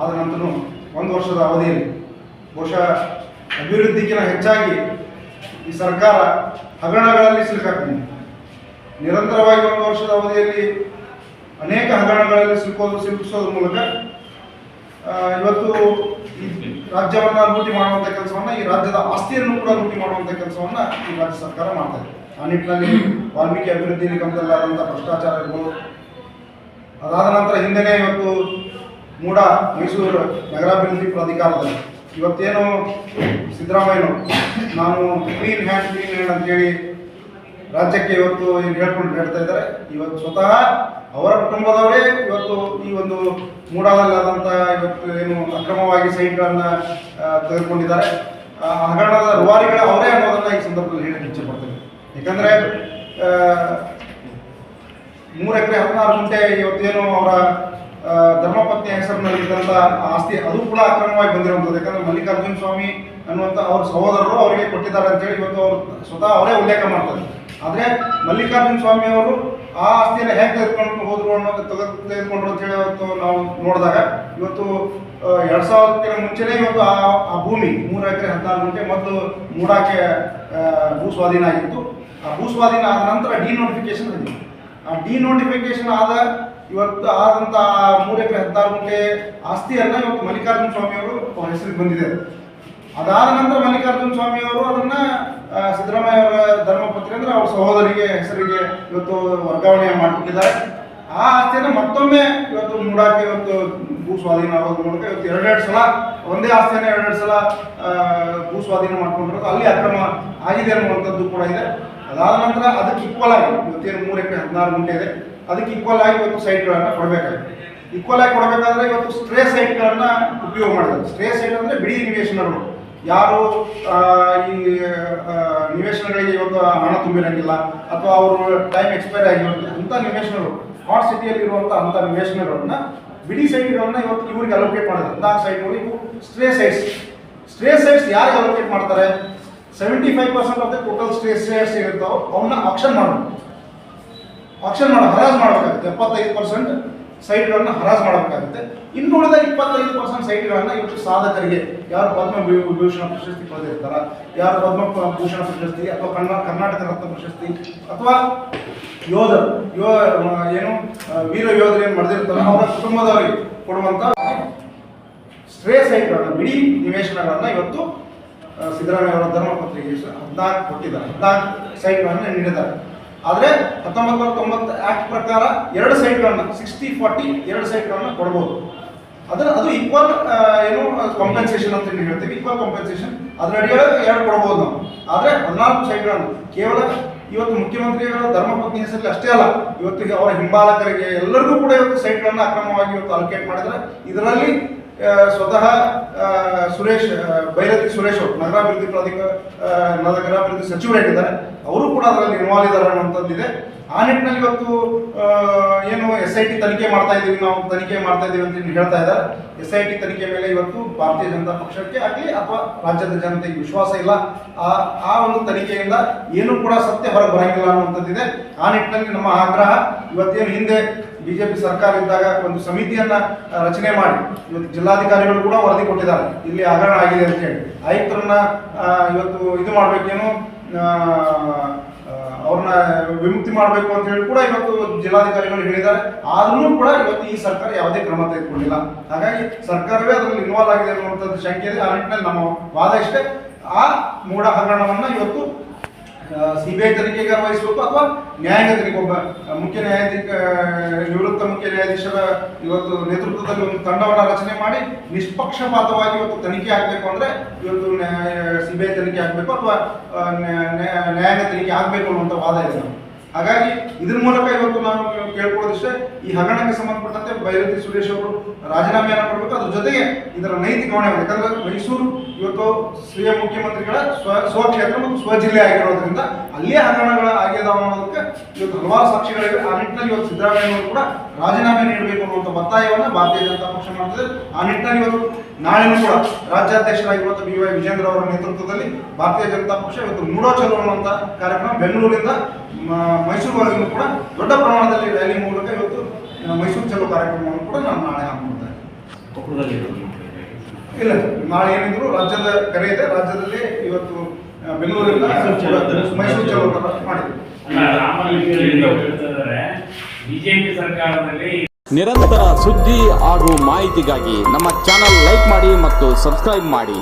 ಆದ ನಂತರ ಒಂದು ವರ್ಷದ ಅವಧಿಯಲ್ಲಿ ಬಹುಶಃ ಅಭಿವೃದ್ಧಿಗಿಂತ ಹೆಚ್ಚಾಗಿ ಈ ಸರ್ಕಾರ ಹಗರಣಗಳಲ್ಲಿ ಸಿಲುಕಾಗ್ತದೆ. ನಿರಂತರವಾಗಿ ಒಂದು ವರ್ಷದ ಅವಧಿಯಲ್ಲಿ ಅನೇಕ ಹಗರಣಗಳಲ್ಲಿ ಸಿಲುಕೋದು ಸಿಲುಕಿಸೋದ್ರ ಮೂಲಕ ಇವತ್ತು ರಾಜ್ಯವನ್ನು ಲೂಟಿ ಮಾಡುವಂಥ ಕೆಲಸವನ್ನ, ಈ ರಾಜ್ಯದ ಆಸ್ತಿಯನ್ನು ಕೂಡ ಲೂಟಿ ಮಾಡುವಂಥ ಕೆಲಸವನ್ನ ಈ ರಾಜ್ಯ ಸರ್ಕಾರ ಮಾಡ್ತಾ ಇದೆ. ಆ ನಿಟ್ಟಿನಲ್ಲಿ ವಾಲ್ಮೀಕಿ ಅಭಿವೃದ್ಧಿ ನಿಗಮದಲ್ಲಾದಂಥ ಭ್ರಷ್ಟಾಚಾರಗಳು ಅದಾದ ನಂತರ ಹಿಂದೆನೇ ಇವತ್ತು ಮೂಡ ಮೈಸೂರು ನಗರಾಭಿವೃದ್ಧಿ ಪ್ರಾಧಿಕಾರದಲ್ಲಿ. ಇವತ್ತೇನು ಸಿದ್ದರಾಮಯ್ಯನು, ನಾನು ಕ್ಲೀನ್ ಹ್ಯಾಂಡ್ ಕ್ಲೀನ್ ಹ್ಯಾಂಡ್ ಅಂತೇಳಿ ರಾಜ್ಯಕ್ಕೆ ಇವತ್ತು ಏನು ಹೇಳ್ಕೊಂಡು ಹೇಳ್ತಾ ಇದ್ದಾರೆ. ಇವತ್ತು ಸ್ವತಃ ಅವರ ಕುಟುಂಬದವರೇ ಇವತ್ತು ಈ ಒಂದು ಮೂಡಾದಲ್ಲಾದಂಥ ಇವತ್ತು ಏನು ಅಕ್ರಮವಾಗಿ ಸೈಟ್ಗಳನ್ನು ತೆಗೆದುಕೊಂಡಿದ್ದಾರೆ. ಹಗರಣದ ರೂವಾರಿಗಳ ಅವರೇ ಅನ್ನೋದನ್ನು ಈ ಸಂದರ್ಭದಲ್ಲಿ ಹೇಳಿ ಇಚ್ಛೆ ಯಾಕಂದರೆ ಮೂರು ಎಕರೆ ಹದಿನಾರು ಗಂಟೆ ಇವತ್ತೇನು ಅವರ ಆ, ಧರ್ಮಪತ್ನಿ ಹೆಸರಿನಲ್ಲಿ ಇದ್ದಂಥ ಆಸ್ತಿ ಅದು ಕೂಡ ಅಕ್ರಮವಾಗಿ ಬಂದಿರುವಂಥದ್ದು. ಯಾಕಂದ್ರೆ ಮಲ್ಲಿಕಾರ್ಜುನ ಸ್ವಾಮಿ ಅನ್ನುವಂಥ ಅವ್ರ ಸಹೋದರರು ಅವರಿಗೆ ಕೊಟ್ಟಿದ್ದಾರೆ ಅಂತೇಳಿ ಇವತ್ತು ಅವರು ಸ್ವತಃ ಅವರೇ ಉಲ್ಲೇಖ ಮಾಡ್ತಾರೆ. ಆದರೆ ಮಲ್ಲಿಕಾರ್ಜುನ ಸ್ವಾಮಿ ಅವರು ಆ ಆಸ್ತಿಯನ್ನು ಹೇಗೆ ತೆಗೆದುಕೊಂಡು ಹೋದ್ರು ಅನ್ನೋದು ತೆಗೆದು ತೆಗೆದುಕೊಂಡ್ರು ಅಂತೇಳಿ ಇವತ್ತು ನಾವು ನೋಡಿದಾಗ ಇವತ್ತು ಎರಡು ಸಾವಿರಕ್ಕಿಂತ ಮುಂಚೆನೇ ಇವತ್ತು ಆ ಭೂಮಿ ಮೂರು ಎಕರೆ ಹದಿನಾರು ಗಂಟೆ ಮತ್ತು ಮೂಡಾಕೆ ಭೂ ಸ್ವಾಧೀನ ಆಗಿತ್ತು. ಆ ಭೂ ಸ್ವಾಧೀನ ಆದ ನಂತರ ಡಿನೋಟಿಫಿಕೇಶನ್ ಆಗಿದೆ ಆ ಡಿನೋಟಿಫಿಕೇಶನ್ ಆದ ಇವತ್ತು ಆದಂತ ಮೂರು ಎಕರೆ, ಹದಿನಾರು ಗುಂಟೆ ಆಸ್ತಿಯನ್ನ ಇವತ್ತು ಮಲ್ಲಿಕಾರ್ಜುನ ಸ್ವಾಮಿ ಅವರು ಅವ್ರ ಹೆಸರಿಗೆ ಬಂದಿದೆ. ಅದಾದ ನಂತರ ಮಲ್ಲಿಕಾರ್ಜುನ ಸ್ವಾಮಿ ಅವರು ಅದನ್ನ ಸಿದ್ದರಾಮಯ್ಯ ಅವರ ಧರ್ಮಪತ್ರಿ ಅಂದ್ರೆ ಅವ್ರ ಸಹೋದರಿಗೆ, ಹೆಸರಿಗೆ ಇವತ್ತು ವರ್ಗಾವಣೆ ಮಾಡಿಕೊಂಡಿದ್ದಾರೆ. ಆ ಆಸ್ತಿಯನ್ನು ಮತ್ತೊಮ್ಮೆ ಇವತ್ತು ಮೂಡಾಕೆ ಇವತ್ತು ಭೂ ಸ್ವಾಧೀನ ಆಗೋದ್ರ ಮೂಲಕ ಇವತ್ತು ಎರಡೆರಡು ಸಲ, ಒಂದೇ ಆಸ್ತಿಯನ್ನು ಎರಡೆರಡು ಸಲ ಭೂ ಸ್ವಾಧೀನ ಮಾಡ್ಕೊಂಡಿರೋದು. ಅಲ್ಲಿ ಅಕ್ರಮ ಆಗಿದೆ ಅನ್ನುವಂಥದ್ದು ಕೂಡ ಇದೆ. ಅದಾದ ನಂತರ ಅದಕ್ಕೆ ಇಕ್ವಲ್ ಆಗಿ ಇವತ್ತೇನು ಮೂರು ಎಕರೆ, ಹದಿನಾರು ಗುಂಟೆ ಇದೆ. ಅದಕ್ಕೆ ಈಕ್ವಲ್ ಆಗಿ ಇವತ್ತು ಸೈಟ್ಗಳನ್ನು ಕೊಡಬೇಕಾಗಿದೆ ಈಕ್ವಲ್ ಆಗಿ ಕೊಡಬೇಕಾದ್ರೆ ಇವತ್ತು ಸ್ಟ್ರೇ ಸೈಟ್ಗಳನ್ನು ಉಪಯೋಗ ಮಾಡಿದ್ದಾರೆ. ಸ್ಟ್ರೇ ಸೈಟ್ ಅಂದರೆ ಬಿಡಿ ನಿವೇಶನಗಳು. ಯಾರು ಈ ನಿವೇಶನಗಳಿಗೆ ಇವತ್ತು ಹಣ ತುಂಬಿರಂಗಿಲ್ಲ ಅಥವಾ ಅವರು ಟೈಮ್ ಎಕ್ಸ್ಪೈರ್ ಆಗಿರುತ್ತೆ ಅಂಥ ನಿವೇಶನಗಳು. ಸ್ಮಾರ್ಟ್ ಸಿಟಿಯಲ್ಲಿ ಇರುವಂಥ ಅಂಥ ನಿವೇಶನಗಳನ್ನು ಬಿಡಿ ಸೈಟ್ಗಳನ್ನ ಇವತ್ತು ಇವ್ರಿಗೆ ಅಲೋಕೇಟ್ ಮಾಡಿದ್ದಾರೆ. ಅಂತ ಸೈಟ್ಗಳು ಇವು ಸ್ಟ್ರೇ ಸೈಟ್ಸ್ ಸ್ಟ್ರೇ ಸೈಟ್ಸ್ ಯಾರಿಗೆ ಅಲೋಕೇಟ್ ಮಾಡ್ತಾರೆ? Seventy five percent of the total stray sites ಇರುತ್ತೋ ಅವನ್ನ ಆಕ್ಷನ್ ಮಾಡಬೇಕು ಆಕ್ಷನ್ ಮಾಡೋ ಹರಾಜ್ ಮಾಡಬೇಕಾಗುತ್ತೆ. ಎಪ್ಪತ್ತೈದು ಪರ್ಸೆಂಟ್ ಸೈಟ್ಗಳನ್ನು ಹರಾಜ್ ಮಾಡಬೇಕಾಗುತ್ತೆ. ಇನ್ನುಳಿದ ಇಪ್ಪತ್ತೈದು ಪರ್ಸೆಂಟ್ ಸೈಟ್ಗಳನ್ನು ಇವತ್ತು ಸಾಧಕರಿಗೆ, ಯಾರು ಪದ್ಮ ವಿಭೂಷಣ ಪ್ರಶಸ್ತಿ ಪಡೆದಿರ್ತಾರ, ಯಾರು ಪದ್ಮ ಭೂಷಣ ಪ್ರಶಸ್ತಿ ಅಥವಾ ಕನ್ನಡ ಕರ್ನಾಟಕ ರತ್ನ ಪ್ರಶಸ್ತಿ ಅಥವಾ ಯೋಧರು, ಯೋ, ಏನು ವೀರ ಯೋಧರು ಏನು ಮಾಡಿದಿರ್ತಾರ ಅವರ ಕುಟುಂಬದವರಿಗೆ ಕೊಡುವಂತ ಸ್ಟ್ರೇ ಸೈಟ್ಗಳನ್ನ, ಬಿಡಿ ನಿವೇಶನಗಳನ್ನು ಇವತ್ತು ಸಿದ್ದರಾಮಯ್ಯ ಅವರ ಧರ್ಮಪತ್ರಿಕೆ ಹದಿನಾಲ್ಕು ಕೊಟ್ಟಿದ್ದಾರೆ. ಹದಿನಾಲ್ಕು ಸೈಟ್ಗಳನ್ನು ನೀಡಿದ್ದಾರೆ. ಆದರೆ ಹತ್ತೊಂಬತ್ತು ನೂರ ತೊಂಬತ್ತು ಆಕ್ಟ್ ಪ್ರಕಾರ ಎರಡು ಸೈಟ್ಗಳನ್ನ ಸಿಕ್ಸ್ಟಿ ಫಾರ್ಟಿ ಎರಡು ಸೈಟ್ಗಳನ್ನ ಕೊಡ್ಬೋದು. ಅದರ ಅದು ಈಕ್ವಲ್ ಏನು ಕಾಂಪೆನ್ಸೇಷನ್ ಅಂತ ಹೇಳ್ತೀವಿ. ಈಕ್ವಲ್ ಕಾಂಪೆನ್ಸೇಷನ್ ಅದರ ಅಡಿಯೊಳಗೆ ಎರಡು ಕೊಡ್ಬೋದು ನಾವು. ಆದರೆ ಹದಿನಾಲ್ಕು ಸೈಟ್ಗಳನ್ನು, ಕೇವಲ ಇವತ್ತು ಮುಖ್ಯಮಂತ್ರಿಗಳ ಧರ್ಮಪತ್ನಿ ಹೆಸರಲ್ಲಿ ಅಷ್ಟೇ ಅಲ್ಲ, ಇವತ್ತಿಗೆ ಅವರ ಹಿಂಬಾಲಕರಿಗೆ ಎಲ್ಲರಿಗೂ ಕೂಡ ಇವತ್ತು ಸೈಟ್ಗಳನ್ನ ಅಕ್ರಮವಾಗಿ ಇವತ್ತು ಅಲೋಕೇಟ್ ಮಾಡಿದ್ರೆ ಇದರಲ್ಲಿ ಸ್ವತಃ ಸುರೇಶ್ ಬೈರತಿ ಸುರೇಶ್ ಅವರು, ನಗರಾಭಿವೃದ್ಧಿ ಪ್ರಾಧಿಕಾರ ನಗರಾಭಿವೃದ್ಧಿ ಸಚಿವರಾಗಿದ್ದಾರೆ ಅವರು ಕೂಡ ಅದರಲ್ಲಿ ಇನ್ವಾಲ್ವ್ ಇದ್ದಾರೆ ಅನ್ನುವಂಥದ್ದಿದೆ. ಆ ನಿಟ್ಟಿನಲ್ಲಿ ಇವತ್ತು ಏನು ಎಸ್ ಐ ಟಿ ತನಿಖೆ ಮಾಡ್ತಾ ಇದ್ದೀವಿ ನಾವು, ತನಿಖೆ ಮಾಡ್ತಾ ಇದ್ದೀವಿ ಅಂತ ಹೇಳಿ ಹೇಳ್ತಾ ಇದ್ದಾರೆ. ಎಸ್ ಐ ಟಿ ತನಿಖೆ ಮೇಲೆ ಇವತ್ತು ಭಾರತೀಯ ಜನತಾ ಪಕ್ಷಕ್ಕೆ ಆಗಲಿ ಅಥವಾ ರಾಜ್ಯದ ಜನತೆಗೆ ವಿಶ್ವಾಸ ಇಲ್ಲ. ಆ ಆ ಒಂದು ತನಿಖೆಯಿಂದ ಏನೂ ಕೂಡ ಸತ್ಯ ಹೊರಗೆ ಬರಂಗಿಲ್ಲ ಅನ್ನುವಂಥದ್ದಿದೆ. ಆ ನಿಟ್ಟಿನಲ್ಲಿ ನಮ್ಮ ಆಗ್ರಹ, ಇವತ್ತೇನು ಹಿಂದೆ ಬಿಜೆಪಿ ಸರ್ಕಾರ ಇದ್ದಾಗ ಒಂದು ಸಮಿತಿಯನ್ನ ರಚನೆ ಮಾಡಿ. ಇವತ್ತು ಜಿಲ್ಲಾಧಿಕಾರಿಗಳು ಕೂಡ ವರದಿ ಕೊಟ್ಟಿದ್ದಾರೆ. ಇಲ್ಲಿ ಹಗರಣ ಆಗಿದೆ ಅಂತ ಹೇಳಿ. ಆಯುಕ್ತರನ್ನ ಇವತ್ತು ಇದು ಮಾಡ್ಬೇಕೇನು ಅವ್ರನ್ನ ವಿಮುಕ್ತಿ ಮಾಡಬೇಕು ಅಂತ ಹೇಳಿ ಕೂಡ ಇವತ್ತು ಜಿಲ್ಲಾಧಿಕಾರಿಗಳು ಹೇಳಿದ್ದಾರೆ. ಆದ್ರೂ ಕೂಡ ಇವತ್ತು ಈ ಸರ್ಕಾರ ಯಾವುದೇ ಕ್ರಮ ತೆಗೆದುಕೊಂಡಿಲ್ಲ. ಹಾಗಾಗಿ ಸರ್ಕಾರವೇ ಅದರಲ್ಲಿ ಇನ್ವಾಲ್ವ್ ಆಗಿದೆ ಅನ್ನುವಂಥದ್ದು ಶಂಕೆ ಇದೆ. ಆ ನಿಟ್ಟಿನಲ್ಲಿ ನಮ್ಮ ವಾದ ಇಷ್ಟೇ. ಆ ಮೂಢ ಹಗರಣವನ್ನು ಇವತ್ತು ಸಿ ಬಿ ಐ ತನಿಖೆಗೆ ವಹಿಸಬೇಕು ಅಥವಾ ನ್ಯಾಯಾಂಗ ಒಬ್ಬ ಮುಖ್ಯ ನ್ಯಾಯಾಧೀಶ ನಿವೃತ್ತ ಮುಖ್ಯ ನ್ಯಾಯಾಧೀಶರ ಇವತ್ತು ನೇತೃತ್ವದಲ್ಲಿ ಒಂದು ತಂಡವನ್ನು ರಚನೆ ಮಾಡಿ ನಿಷ್ಪಕ್ಷಪಾತವಾಗಿ ಇವತ್ತು ತನಿಖೆ ಆಗಬೇಕು ಅಂದ್ರೆ ಇವತ್ತು ಸಿಬಿಐ ತನಿಖೆ ಆಗಬೇಕು ಅಥವಾ ನ್ಯಾಯಾಂಗ ತನಿಖೆ ಆಗಬೇಕು ಅನ್ನುವಂಥ ವಾದ ಇದೆ. ಹಾಗಾಗಿ ಇದ್ರ ಮೂಲಕ ಇವತ್ತು ನಾವು ಕೇಳ್ಕೊಳ್ಳೋದಿಷ್ಟೇ, ಈ ಹಗರಣಕ್ಕೆ ಸಂಬಂಧಪಟ್ಟಂತೆ ಭೈರತಿ ಸುರೇಶ್ ಅವರು ರಾಜೀನಾಮೆಯನ್ನು ಕೊಡಬೇಕು. ಅದ್ರ ಜೊತೆಗೆ ಇದರ ನೈತಿಕ ಹೊಣೆ ಯಾಕಂದ್ರೆ ಮೈಸೂರು ಇವತ್ತು ಸಿಎಂ ಮುಖ್ಯಮಂತ್ರಿಗಳ ಸ್ವ ಸ್ವಕ್ಷೇತ್ರ ಮತ್ತು ಸ್ವಜಿಲ್ಲೆ ಆಗಿರೋದ್ರಿಂದ ಅಲ್ಲಿಯೇ ಹಗರಣಗಳ ಆಗಿದಾವ ಅನ್ನೋದಕ್ಕೆ ಇವತ್ತು ಹಲವಾರು ಸಾಕ್ಷಿಗಳಿವೆ. ಆ ನಿಟ್ಟಿನಲ್ಲಿ ಇವತ್ತು ಸಿದ್ದರಾಮಯ್ಯ ಅವರು ಕೂಡ ರಾಜೀನಾಮೆ ನೀಡಬೇಕು ಅನ್ನುವಂಥ ಒತ್ತಾಯವನ್ನು ಭಾರತೀಯ ಜನತಾ ಪಕ್ಷ ಮಾಡ್ತದೆ. ಆ ನಿಟ್ಟಿನಲ್ಲಿ ಇವತ್ತು ನಾಳೆನೂ ಕೂಡ ರಾಜ್ಯಾಧ್ಯಕ್ಷರಾಗಿರುವಂಥ ಬಿ ವೈ ವಿಜೇಂದ್ರ ಅವರ ನೇತೃತ್ವದಲ್ಲಿ ಭಾರತೀಯ ಜನತಾ ಪಕ್ಷ ಇವತ್ತು ಮೂಡೋ ಚಲೋ ಅನ್ನುವಂಥ ಕಾರ್ಯಕ್ರಮ ಬೆಂಗಳೂರಿಂದ ಮ- ಒಳಗೂ ಕೂಡ ದೊಡ್ಡ ಪ್ರಮಾಣದಲ್ಲಿ ರ್ಯಾಲಿ ಮೂಲಕ ಇವತ್ತು ಮೈಸೂರು ಚಲೋ ಕಾರ್ಯಕ್ರಮವನ್ನು ಕೂಡ ನಾನು ನಾಳೆ ಕೊಪ್ಪಳದಲ್ಲಿ ಇಲ್ಲ ನಾಳೆ ಏನಿದ್ರು ರಾಜ್ಯದ ಕರೆ ಇದೆ ರಾಜ್ಯದಲ್ಲಿ ಇವತ್ತು ಬೆಂಗಳೂರಿಂದ ಮೈಸೂರು ಚಲೋ ಅಂತಾರೆ. ಮೈಸೂರು ಚಲೋ ಅಂತ ಮಾಡಿದ್ರು. ಅಲ್ಲ ರಾಮಲಿಂಗ ಹೇಳ್ತಿದ್ದಾರೆ ಬಿಜೆಪಿ ಸರ್ಕಾರದಲ್ಲಿ ನಿರಂತರ ಸುದ್ದಿ ಹಾಗೂ ಮಾಹಿತಿಗಾಗಿ ನಮ್ಮ ಚಾನಲ್ ಲೈಕ್ ಮಾಡಿ ಮತ್ತು ಸಬ್ಸ್ಕ್ರೈಬ್ ಮಾಡಿ.